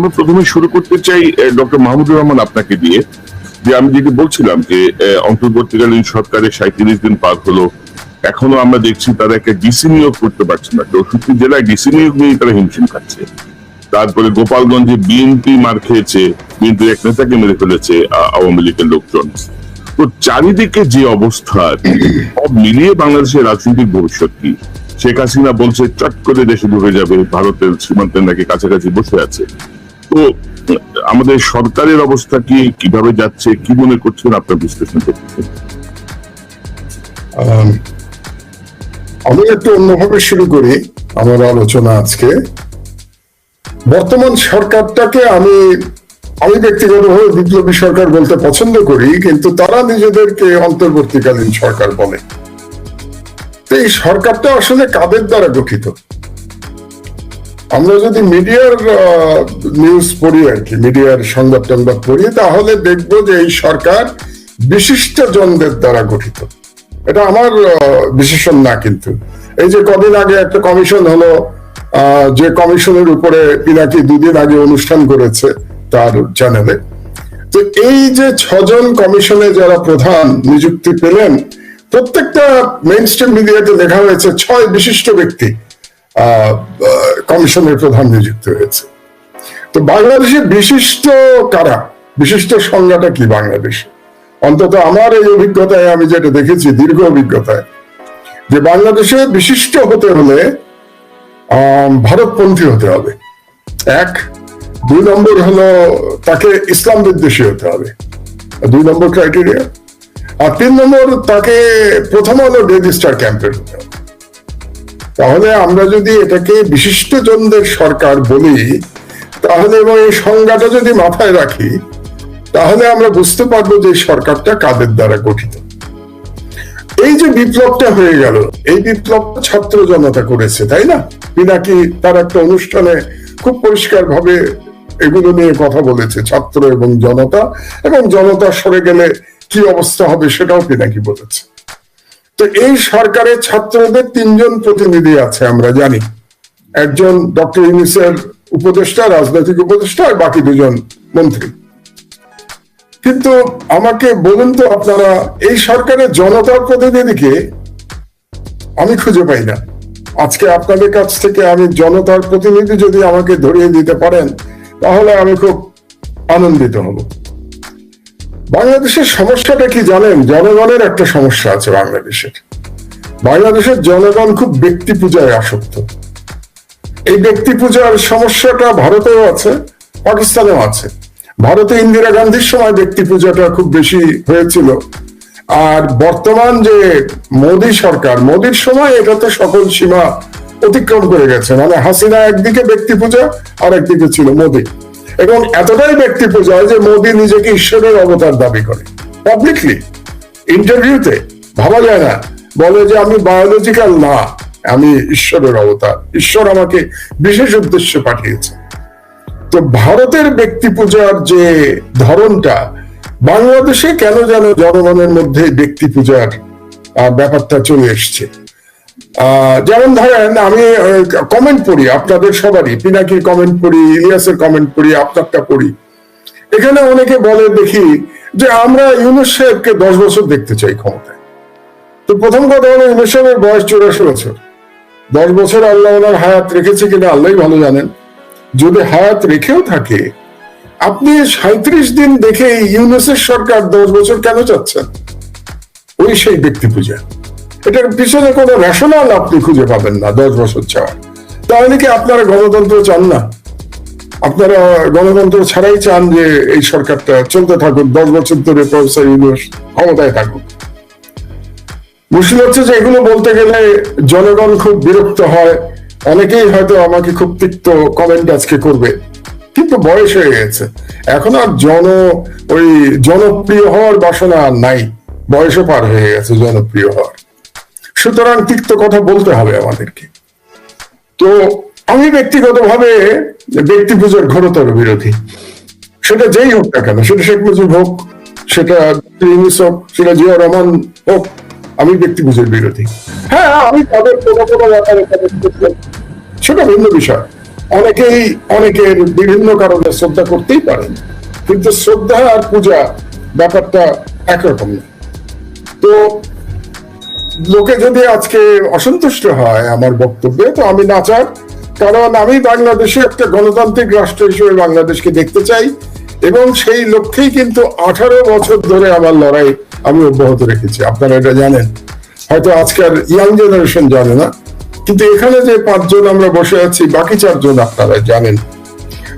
আমরা প্রথমে শুরু করতে চাই ডক্টর মাহমুদুর রহমান আপনাকে দিয়ে, যে আমি যেটি বলছিলাম যে অন্তর্বর্তীকালীন সরকারের সাঁত্রিশ দিন পার হলো, এখনও আমরা দেখছি তারা একটা ডিসি নিয়োগ করতে পারছে না। চৌষট্টি জেলায় ডিসি নিয়োগ নিয়ে তারা হিমশিম খাচ্ছে। তারপরে গোপালগঞ্জে বিএনপি মার খেয়েছে বিএনপির এক নেতাকে মেরে ফেলেছে আওয়ামী লীগের লোকজন। তো চারিদিকে যে অবস্থা, সব মিলিয়ে বাংলাদেশের রাজনৈতিক ভবিষ্যৎ কি? শেখ হাসিনা বলছে, চট করে দেশে ঢুকে যাবে, ভারতের সীমান্তের নাকি কাছাকাছি বসে আছে। তো আমাদের সরকারের অবস্থা কি কীভাবে যাচ্ছে কি মনে করছেন আপনার বিশ্লেষণ আম, আমি একটু অন্যভাবে শুরু করি আমার আলোচনা আজকে। বর্তমান সরকারটাকে আমি আমি ব্যক্তিগতভাবে বিপ্লবী সরকার বলতে পছন্দ করি কিন্তু তারা নিজেদেরকে অন্তর্বর্তীকালীন সরকার বলে। এই সরকারটা আসলে কাদের দ্বারা গঠিত? আমরা যদি মিডিয়ার নিউজ পড়ি আর কি, মিডিয়ার সংবাদ টংবাদ পড়ি, তাহলে দেখব যে এই সরকার বিশিষ্ট জনদের দ্বারা গঠিত। এটা আমার বিশেষণ না কিন্তু। এই যে কদিন আগে একটা কমিশন হলো যে কমিশনের উপরে পিনাকি দুদিন আগে অনুষ্ঠান করেছে তার চ্যানেলে তো এই যে ছজন কমিশনে যারা প্রধান নিযুক্তি পেলেন, প্রত্যেকটা মেইন স্ট্রিম মিডিয়াতে লেখা হয়েছে ছয় বিশিষ্ট ব্যক্তি। কমিশনের প্রধান নিযুক্ত হয়েছে। তো বাংলাদেশে বিশিষ্ট কারা? বিশিষ্ট সংজ্ঞাটা কি বাংলাদেশে? অন্তত আমার এই অভিজ্ঞতায় আমি যেটা দেখেছি, দীর্ঘ অভিজ্ঞতায়, যে বাংলাদেশে বিশিষ্ট হতে হলে ভারতপন্থী হতে হবে। এক, দুই নম্বর হলো তাকে ইসলাম বিদ্বেষী হতে হবে। দুই নম্বর ক্রাইটেরিয়া আর তিন নম্বর তাকে প্রথম হলো ডেড স্টার ক্যাম্পের হতে হবে। তাহলে আমরা যদি এটাকে বিশিষ্টজনদের সরকার বলি, তাহলে এবং এই সংজ্ঞাটা যদি মাথায় রাখি, তাহলে আমরা বুঝতে পারব যে সরকারটা কাদের দ্বারা গঠিত। এই যে বিপ্লবটা হয়ে গেল, এই বিপ্লব ছাত্র জনতা করেছে, তাই না? পিনাকি তার একটা অনুষ্ঠানে খুব পরিষ্কার ভাবে এগুলো নিয়ে কথা বলেছে ছাত্র এবং জনতা এবং জনতা সরে গেলে কি অবস্থা হবে সেটাও পিনাকি বলেছে। তো এই সরকারের ছাত্রদের তিনজন প্রতিনিধি আছে, আমরা জানি। একজন ডক্টর ইউনিসের উপদেষ্টা, রাজনৈতিক উপদেষ্টা, আর বাকি দুজন মন্ত্রী। কিন্তু আমাকে বলুন তো আপনারা, এই সরকারের জনতার প্রতিনিধিকে আমি খুঁজে পাই না। আজকে আপনাদের কাছ থেকে আমি জনতার প্রতিনিধি যদি আমাকে ধরিয়ে দিতে পারেন, তাহলে আমি খুব আনন্দিত হব। বাংলাদেশের সমস্যাটা কি জানেন? জনগণের একটা সমস্যা আছে বাংলাদেশের। বাংলাদেশের জনগণ খুব ব্যক্তি পূজায় আসক্ত। এই ব্যক্তি পূজার সমস্যাটা ভারতেও আছে, পাকিস্তানেও আছে। ভারতে ইন্দিরা গান্ধীর সময় ব্যক্তি পূজাটা খুব বেশি হয়েছিল। আর বর্তমান যে মোদী সরকার, মোদীর সময় এটা তো সকল সীমা অতিক্রম করে গেছে। মানে হাসিনা একদিকে ব্যক্তি পূজা আর একদিকে ছিল মোদী। এবং এতটাই ব্যক্তি পূজা যে মোদী নিজেকে ঈশ্বরের অবতার দাবি করে। পাবলিকলি ইন্টারভিউতে ভাবা যায় না। বলে যে আমি বায়োলজিক্যাল না, আমি ঈশ্বরের অবতার। ঈশ্বর আমাকে বিশেষ উদ্দেশ্যে পাঠিয়েছে। তো ভারতের ব্যক্তি পূজার যে ধরনটা, বাংলাদেশে কেন যেন জনগণের মধ্যে ব্যক্তি পূজার ব্যাপারটা চলে এসছে? যেমন ধরেন আমি কমেন্ট পড়ি আপনাদের সবারই, পিনাকির কমেন্ট পড়ি, ইলিয়াসের কমেন্ট পড়ি, আপনারটা পড়ি। এখানে অনেকে বলে, দেখি, যে আমরা ইউনুস সাহেবকে দশ বছর দেখতে চাই ক্ষমতায়। তো প্রথম কথা হলো, ইউনুস সাহেবের বয়স চুরাশি বছর। দশ বছর আল্লাহ ওনার হায়াত রেখেছে কিনা আল্লাহই ভালো জানেন। যদি হায়াত রেখেও থাকে, আপনি সাঁত্রিশ দিন দেখে ইউনুসের সরকার দশ বছর কেন চাচ্ছেন? ওই সেই ব্যক্তি পূজা এটার পিছনে কোনো রেশনাল আপনি খুঁজে পাবেন না, দশ বছর চাওয়ার তাহলে কি আপনারা গণতন্ত্র চান না? আপনারা গণতন্ত্র ছাড়াই চান যে এই সরকারটা চলতে থাকুক, দশ বছর ধরে প্রফেসর ইউনুস ক্ষমতায় থাকুক। মুশকিল হচ্ছে যে এগুলো বলতে গেলে জনগণ খুব বিরক্ত হয়। অনেকেই হয়তো আমাকে খুব তিক্ত কমেন্ট আজকে করবে। কিন্তু বয়স হয়ে গেছে। এখন আর জন, ওই জনপ্রিয় হওয়ার বাসনা আর নাই। বয়সও পার হয়ে গেছে, জনপ্রিয় হওয়ার। সুতরাং তিক্ত কথা বলতে হবে আমাদেরকে। তো আমি ব্যক্তিগতভাবে ব্যক্তি পুজোর ঘোরতর বিরোধী। সেটা যেই হোক না কেন, সেটা শেখ মুজিব হোক, সেটা ইউনিস হোক, সেটা জিয়া রহমান হোক, আমি ব্যক্তি পুজোর বিরোধী। হ্যাঁ আমি তাদের কোনো কোনো ব্যাপারে সেটা ভিন্ন বিষয়। অনেকেই, অনেকের বিভিন্ন কারণে শ্রদ্ধা করতেই পারেন, কিন্তু শ্রদ্ধা আর পূজা ব্যাপারটা একরকম না। তো লোকে যদি আজকে অসন্তুষ্ট হয় আমার বক্তব্যে, তো আমি নাচার কারণ আমি বাংলাদেশে একটা গণতান্ত্রিক রাষ্ট্র হিসেবে বাংলাদেশকে দেখতে চাই এবং সেই লক্ষ্যেই কিন্তু আঠারো বছর ধরে আমার লড়াই আমি অব্যাহত রেখেছি। আপনারা এটা জানেন। হয়তো আজকাল ইয়াং জেনারেশন জানে না। কিন্তু এখানে যে পাঁচজন আমরা বসে আছি, বাকি চারজন আপনারা জানেন।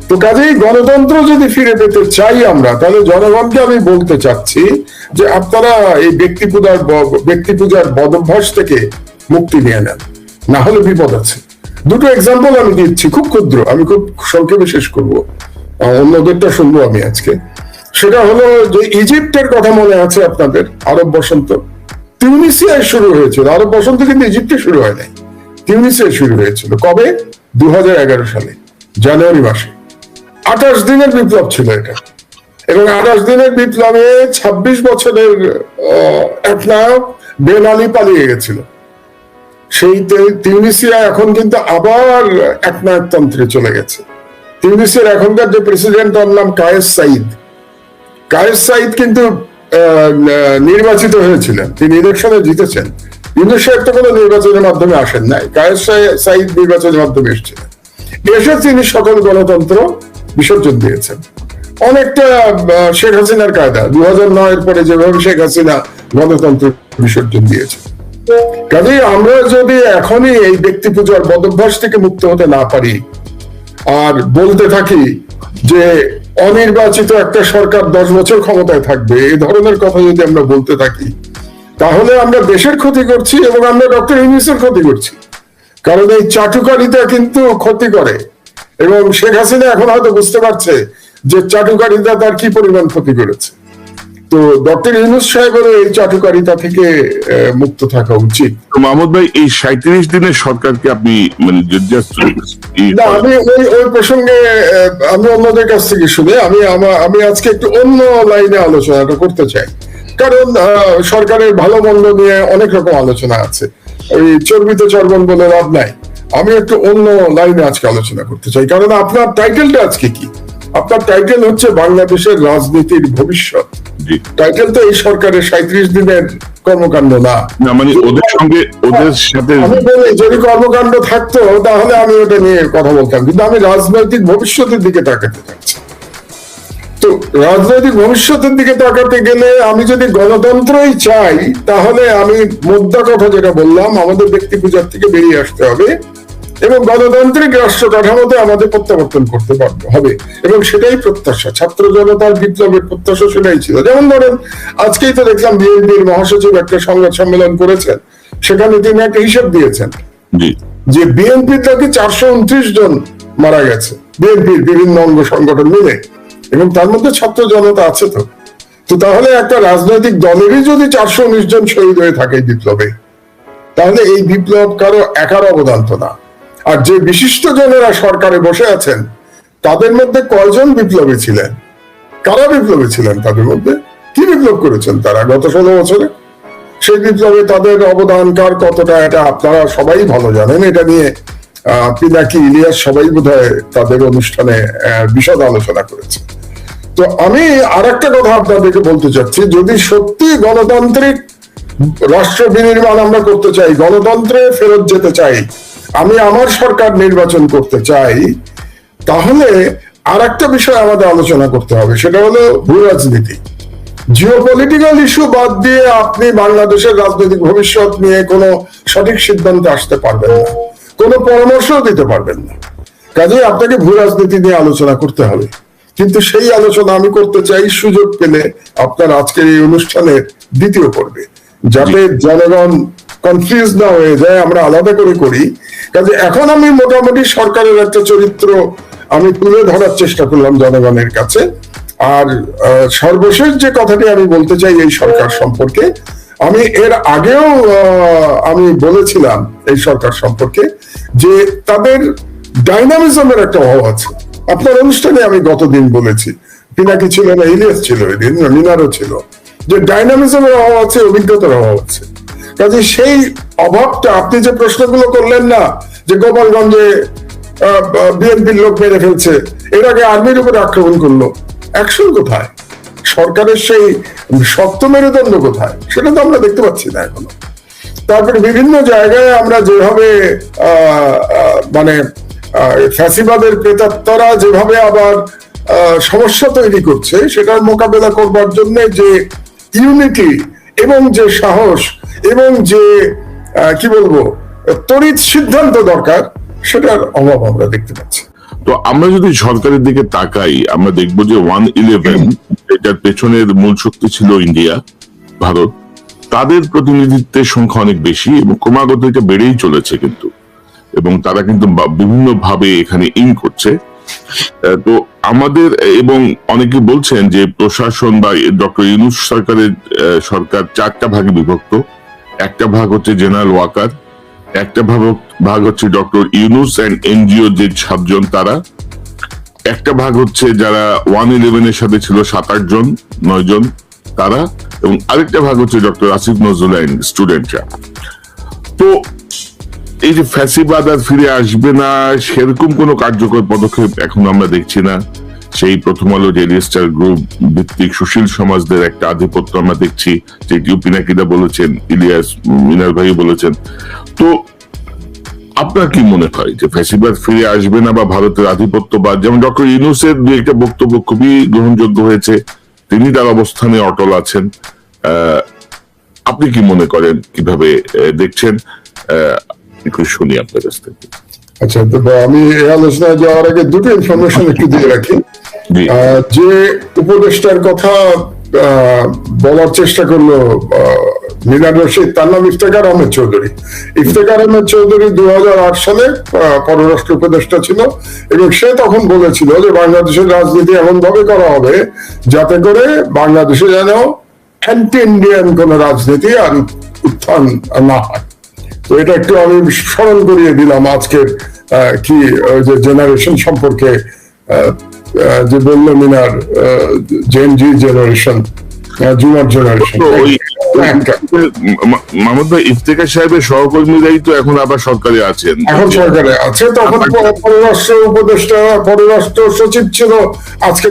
তো কাজেই গণতন্ত্র যদি ফিরে পেতে চাই আমরা, তাহলে জনগণকে আমি বলতে চাচ্ছি যে আপনারা এই ব্যক্তি পূজার ব্যক্তি পূজার বদভ্যাস থেকে মুক্তি নিয়ে নেন। না হলে বিপদ আছে। দুটো এক্সাম্পল আমি দিচ্ছি, খুব ক্ষুদ্র। আমি খুব সংক্ষেপে শেষ করব। অন্যদেরটা শুনব আমি আজকে। সেটা হলো যে ইজিপ্টের কথা মনে আছে আপনাদের? আরব বসন্ত। তিউনিসিয়ায় শুরু হয়েছিল। আরব বসন্ত কিন্তু ইজিপ্টে শুরু হয় নাই তিউনিসিয়ায় শুরু হয়েছিল। কবে? দু হাজার এগারো সালে, জানুয়ারি মাসে। আঠাশ দিনের বিপ্লব ছিল এটা। এবং আঠাশ দিনের বিপ্লবে ২৬ বছরের আহ, এক নায়ক বেন আলী পালিয়ে গেছিল। সেই তিউনিসিয়া এখন কিন্তু আবার এক নায়কতন্ত্রে চলে গেছে। তিউনিসিয়ার এখনকার যে প্রেসিডেন্ট তার নাম কায়েস সাইদ। কায়েস সাইদ কিন্তু নির্বাচিত হয়েছিলেন। তিনি ইলেকশনে জিতেছেন। ইউনুস সাহেব তো কোনো নির্বাচনের মাধ্যমে আসেন নাই। কায়েস সাই- সাইদ নির্বাচনের মাধ্যমে এসেছিলেন। এসে তিনি সকল গণতন্ত্র বিসর্জন দিয়েছেন। অনেকটা শেখ হাসিনার কায়দা। দু হাজার নয়ের পরে যেভাবে শেখ হাসিনা গণতন্ত্র বিসর্জন দিয়েছে কাজেই আমরা যদি এখনই এই ব্যক্তি পূজার বদভ্যাস থেকে মুক্ত হতে না পারি, আর বলতে থাকি যে অনির্বাচিত একটা সরকার দশ বছর ক্ষমতায় থাকবে এই ধরনের কথা যদি আমরা বলতে থাকি, তাহলে আমরা দেশের ক্ষতি করছি এবং আমরা ডক্টর ইউনিসের ক্ষতি করছি। কারণ এই চাটুকারিতা কিন্তু ক্ষতি করে। এবং শেখ হাসিনা এখন হয়তো বুঝতে পারছে যে চাটুকারিতা তার কি পরিমাণ ক্ষতি করেছে। তো ডক্টর ইউনুস সাহেবেরও এই চাটুকারিতা থেকে মুক্ত থাকা উচিত। মাহমুদ ভাই এই সাঁত্রিশ দিনের সরকারকে আপনি মানে না আমি ওই ওই প্রসঙ্গে আমি অন্যদের কাছ থেকে শুনে আমি আমি আজকে একটু অন্য লাইনে আলোচনাটা করতে চাই। কারণ সরকারের ভালো মন্দ নিয়ে অনেক রকম আলোচনা আছে। ওই চর্বিত চর্বণ বলে লাভ নাই। আমি একটু অন্য লাইনে আজকে আলোচনা করতে চাই। কারণ আপনার টাইটেলটা আজকে কি? আপনার টাইটেল হচ্ছে বাংলাদেশের রাজনীতির ভবিষ্যৎ। টাইটেল তো এই সরকারের সাঁত্রিশ দিনের কর্মকাণ্ড না। মানে ওদের সঙ্গে ওদের সাথে আমি বলি যদি কর্মকাণ্ড থাকতো তাহলে আমি ওটা নিয়ে কথা বলতাম। কিন্তু আমি রাজনৈতিক ভবিষ্যতের দিকে তাকাতে চাচ্ছি। তো রাজনৈতিক ভবিষ্যতের দিকে তাকাতে গেলে আমি যদি গণতন্ত্রই চাই তাহলে আমি মোদ্দা কথা যেটা বললাম আমাদের ব্যক্তি পূজার থেকে বেরিয়ে আসতে হবে এবং গণতান্ত্রিক রাষ্ট্র কাঠামোতে আমাদের প্রত্যাবর্তন করতে হবে এবং সেটাই প্রত্যাশা। ছাত্র জনতার বিপ্লবের প্রত্যাশা সেটাই ছিল। যেমন ধরেন আজকেই তো দেখলাম বিএনপির মহাসচিব একটা সংবাদ সম্মেলন করেছেন। সেখানে তিনি একটা হিসাব দিয়েছেন। যে বিএনপি থেকে চারশো উনত্রিশ জন মারা গেছে। বিএনপির বিভিন্ন অঙ্গ সংগঠন মিলে। এবং তার মধ্যে ছাত্র জনতা আছে তো। তো তাহলে একটা রাজনৈতিক দলেরই যদি চারশো উনিশ জন শহীদ হয়ে থাকে বিপ্লবে তাহলে এই বিপ্লব কারও একার অবদান তো না। আর যে বিশিষ্ট জনেরা সরকারে বসে আছেন তাদের মধ্যে কয়জন বিপ্লবী ছিলেন? কারা বিপ্লবী ছিলেন তাদের মধ্যে? কি বিপ্লব করেছেন তারা গত ষোলো বছরে? সেই বিপ্লবে তাদের অবদান কার কতটা এটা আপনারা সবাই ভালো জানেন। এটা নিয়ে আহ, পিনাকি ইলিয়াস সবাই বোধহয় তাদের অনুষ্ঠানে বিশদ আলোচনা করেছে তো আমি আর একটা কথা আপনাদেরকে বলতে চাচ্ছি, যদি সত্যি গণতান্ত্রিক রাষ্ট্র বিনির্মাণ আমরা করতে চাই, গণতন্ত্রে ফেরত যেতে চাই, আমি আমার সরকার নির্বাচন করতে চাই, তাহলে আর একটা বিষয় আমাদের আলোচনা করতে হবে, সেটা হলো ভূ রাজনীতি। জিওপলিটিক্যাল ইস্যু বাদ দিয়ে আপনি বাংলাদেশের রাজনৈতিক ভবিষ্যৎ নিয়ে কোনো সঠিক সিদ্ধান্তে আসতে পারবেন না, কোনো পরামর্শও দিতে পারবেন না। কাজেই আপনাকে ভূ রাজনীতি নিয়ে আলোচনা করতে হবে। কিন্তু সেই আলোচনা আমি করতে চাই সুযোগ পেলে আপনার আজকের এই অনুষ্ঠানের দ্বিতীয় পর্বে যাতে জনগণ কনফিউজ না হয়ে যায় আমরা আলাদা করে করি। কাজে এখন আমি মোটামুটি সরকারের একটা চরিত্র আমি তুলে ধরার চেষ্টা করলাম জনগণের কাছে। আর সর্বশেষ যে কথাটি আমি বলতে চাই এই সরকার সম্পর্কে আমি এর আগেও আমি বলেছিলাম এই সরকার সম্পর্কে যে তাদের ডাইনামিজমের একটা অভাব আছে। আপনার অনুষ্ঠানে আমি গতদিন বলেছি। পিনাকি ছিল না, ইলিয়াস ছিল ওই দিন, মিনারও ছিল। যে ডাইনামিজমের অভাব আছে, অভিজ্ঞতার অভাব আছে। কাজে সেই অভাবটা আপনি যে প্রশ্নগুলো করলেন না, যে গোপালগঞ্জে বিএনপির লোক মেরে ফেলছে, এর আগে আর্মির উপরে আক্রমণ করল, অ্যাকশন কোথায়? সরকারের সেই শক্ত মেরুদণ্ড কোথায়? সেটা তো আমরা দেখতে পাচ্ছি না এখনও। তারপরে বিভিন্ন জায়গায় আমরা যেভাবে মানে ফ্যাসিবাদের প্রেতাত্মরা যেভাবে আবার সমস্যা তৈরি করছে, সেটার মোকাবেলা করবার জন্য যে ইউনিটি এবং যে সাহস এবং যে কি বলব, তড়িৎ সিদ্ধান্ত দরকার, সেটার অভাব আমরা দেখতে পাচ্ছি। তো আমরা যদি সরকারের দিকে তাকাই, আমরা দেখব যে ওয়ান ইলেভেন এটার পেছনের মূল শক্তি ছিল ইন্ডিয়া, ভারত, তাদের প্রতিনিধিত্বের সংখ্যা অনেক বেশি এবং ক্রমাগত এটা বেড়েই চলেছে কিন্তু। এবং তারা কিন্তু বিভিন্ন ভাবে এখানে ইন করছে। তো আমাদের, এবং অনেকে বলছেন যে প্রশাসন বা ডক্টর ইউনুস সরকারের সরকার চারটা ভাগে বিভক্ত। একটা ভাগ হচ্ছে জেনারেল ওয়াকার, একটা ভাগ ভাগ হচ্ছে ডক্টর ইউনুস অ্যান্ড এনজিও যে সাতজন তারা। একটা ভাগ হচ্ছে যারা ওয়ান ইলেভেনের সাথে ছিল সাত আট জন, নয় জন তারা, এবং আরেকটা ভাগ হচ্ছে ডক্টর আসিফ নজরুল স্টুডেন্টরা তো এই যে ফ্যাসিবাদ আর ফিরে আসবে না, সেরকম কোনো কার্যকর পদক্ষেপ এখন আমরা দেখছি না। সেই প্রথম আলো রেজিস্টার গ্রুপ ভিত্তিক সুশীল সমাজদের একটা আধিপত্য আমরা দেখছি যেটিও পিনাকিদা বলেছেন, ইলিয়াস মিনার ভাই বলেছেন। তো আপনার কি মনে হয় যে ফ্যাসিবাদ ফিরে আসবে না বা ভারতের আধিপত্যবাদ যেমন ডক্টর ইউনুসের দু একটা বক্তব্য খুবই গ্রহণযোগ্য হয়েছে, তিনি তার অবস্থানে অটল আছেন। আপনি কি মনে করেন, কীভাবে দেখছেন? একটু শুনি আপনার কাছ থেকে। আচ্ছা তো আমি এই আলোচনায় যাওয়ার আগে দুটো ইনফরমেশন একটু দিয়ে রাখি। যে উপদেষ্টার কথা বলার চেষ্টা করল মিনার রশিদ তার নাম ইফতেখার আহমেদ চৌধুরী। ইফতেখার আহমেদ চৌধুরী দু হাজার আট সালে পররাষ্ট্র উপদেষ্টা ছিল এবং সে তখন বলেছিল যে বাংলাদেশের রাজনীতি এমন ভাবে করা হবে যাতে করে বাংলাদেশে যেন অ্যান্টি ইন্ডিয়ান কোন রাজনীতি আর উত্থান না হয়। তো এটা একটু আমি স্মরণ করিয়ে দিলাম আজকের কি ওই যে জেনারেশন সম্পর্কে যে বলল Minar Gen Z generation junior generation Mahmud ভাই ইফতেখার সাহেবের সহকর্মীরাই তো এখন আবার সরকারে আছেন। এখন সরকারে আছে তখন পররাষ্ট্র উপদেষ্টা পররাষ্ট্র সচিব ছিল আজকে